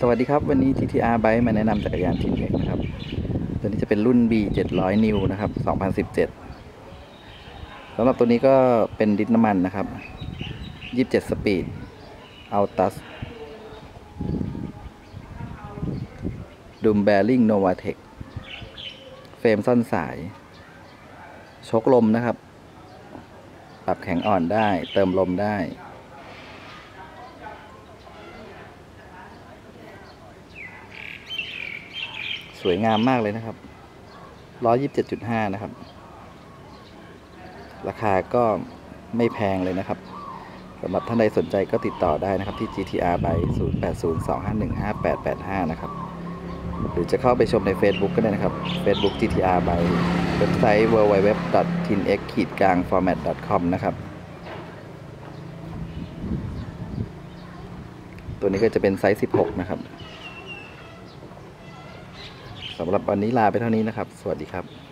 สวัสดีครับ วันนี้ TTR Bike มาแนะนำจักรยานทินเล็กนะครับ ตัวนี้จะเป็นรุ่น B 700นิวนะครับ 2017สำหรับตัวนี้ก็เป็นดิสน้ำมันนะครับ 27 สปีดอัลตัสดุมแบริ่งโนวาเทคเฟรมซ่อนสาย ชกลมนะครับ ปรับแข็งอ่อนได้ เติมลมได้ สวยงามมากเลยนะครับ127.5นะครับ ราคาก็ไม่แพงเลยนะครับสำหรับท่านใดสนใจก็ติดต่อได้นะครับที่ GTR by 0802515885 นะครับ หรือจะเข้าไปชมใน Facebook ก็ได้นะครับ Facebook GTR by เว็บไซต์ www.tinx-format.com นะครับ ตัวนี้ก็จะเป็นไซส์ 16 นะครับ สำหรับวันนี้ลาไปเท่านี้นะครับ สวัสดีครับ